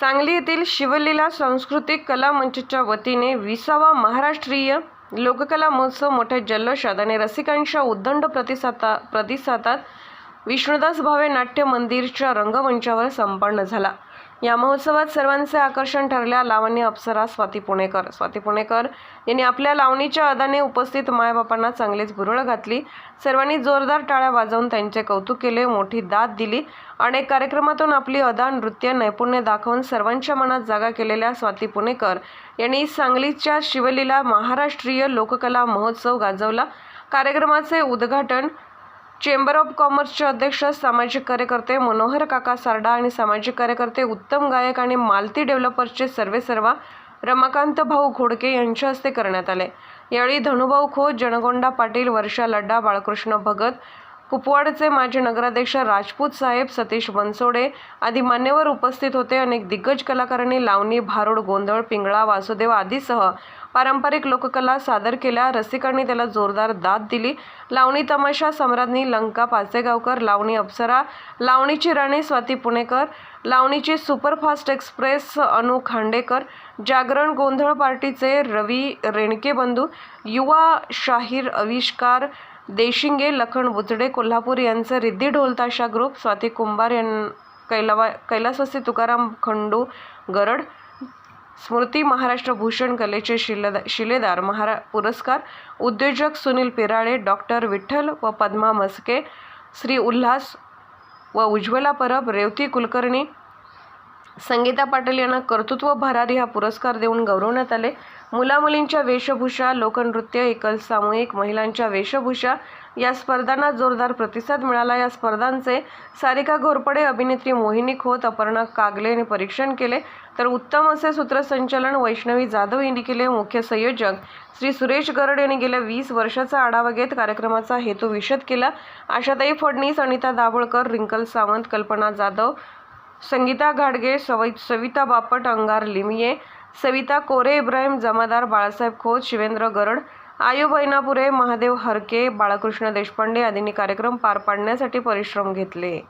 सांगली येथील शिवलीला सांस्कृतिक कला मंचच्या वतीने विसावा महाराष्ट्रीय लोककला महोत्सव मोठ्या जल्लोषात आणि रसिकांच्या उद्दंड प्रतिसादा प्रतिसादात विष्णुदास भावे नाट्य मंदिरच्या रंगमंचावर संपन्न झाला. या महोत्सवात सर्वांचे आकर्षण ठरल्या लावण्य अप्सरा स्वाती पुणेकर. स्वाती पुणेकर यांनी आपल्या लावणीच्या अदाने उपस्थित मायबापांना चांगलीच भुरळ घातली. सर्वांनी जोरदार टाळ्या वाजवून त्यांचे कौतुक केले मोठी दाद दिली अनेक कार्यक्रमातून आपली अदा नृत्य नैपुण्य दाखवून सर्वांच्या मनात जागा केलेल्या स्वाती पुणेकर यांनी सांगलीच्या शिवलीला महाराष्ट्रीय लोककला महोत्सव गाजवला. कार्यक्रमाचे उद्घाटन चेंबर ऑफ कॉमर्सचे अध्यक्ष सामाजिक कार्यकर्ते मनोहर काका सारडा आणि सामाजिक कार्यकर्ते उत्तम गायक आणि मालती डेव्हलपर्सचे सर्वेसर्वा रमाकांत भाऊ घोडके यांच्या हस्ते करण्यात आले. यावेळी धनुभाऊ खोत जनगोंडा पाटील वर्षा लड्डा बाळकृष्ण भगत कुपवाडचे माजी नगराध्यक्ष राजपूत साहेब सतीश बनसोडे आदी मान्यवर उपस्थित होते. अनेक दिग्गज कलाकारांनी लावणी भारुड गोंधळ पिंगळा वासुदेव आदीसह पारंपरिक लोककला सादर केल्या रसिकांनी त्याला जोरदार दाद दिली. लावणी तमाशा सम्राज्ञी लंका पाचेगावकर लावणी अप्सरा लावणीची राणी स्वाती पुणेकर लावणीची सुपरफास्ट एक्सप्रेस अनु खांडेकर जागरण गोंधळ पार्टीचे रवी रेणके बंधू युवा शाहीर आविष्कार देशिंगे लखन बुचडे कोल्हापूर यांचं रिद्धी ढोलताशा ग्रुप स्वाती कुंभार यां कैलावा कैलासवासी तुकाराम खंडू गरड स्मृती महाराष्ट्र भूषण कलेचे शिलेदा शिलेदार महारा पुरस्कार उद्योजक सुनील पिराळे डॉक्टर विठ्ठल व पद्मा मस्के श्री उल्हास व उज्ज्वला परब रेवती कुलकर्णी संगीता पाटील यांना कर्तृत्व भरारी हा पुरस्कार देऊन गौरवण्यात आले. मुलामुलींच्या वेशभूषा लोकनृत्य एकल सामूहिक महिलांच्या वेशभूषा या स्पर्धांना जोरदार प्रतिसाद मिळाला. या स्पर्धांचे सारिका घोरपडे अभिनेत्री मोहिनी खोत अपर्णा कागले यांनी परीक्षण केले. तर उत्तम असे सूत्रसंचलन वैष्णवी जाधव यांनी केले. मुख्य संयोजक श्री सुरेश गरड यांनी गेल्या वीस वर्षाचा आढावा घेत कार्यक्रमाचा हेतू विशद केला. आशाताई फडणीस अनिता दाभोळकर रिंकल सावंत कल्पना जाधव संगीता घाडगे सवै सविता बापट अंगार लिमये सविता कोरे इब्राहिम जमादार बाळासाहेब खोत शिवेंद्र गरड आयु बैनापुरे महादेव हरके बाळकृष्ण देशपांडे आदींनी कार्यक्रम पार पाडण्यासाठी परिश्रम घेतले.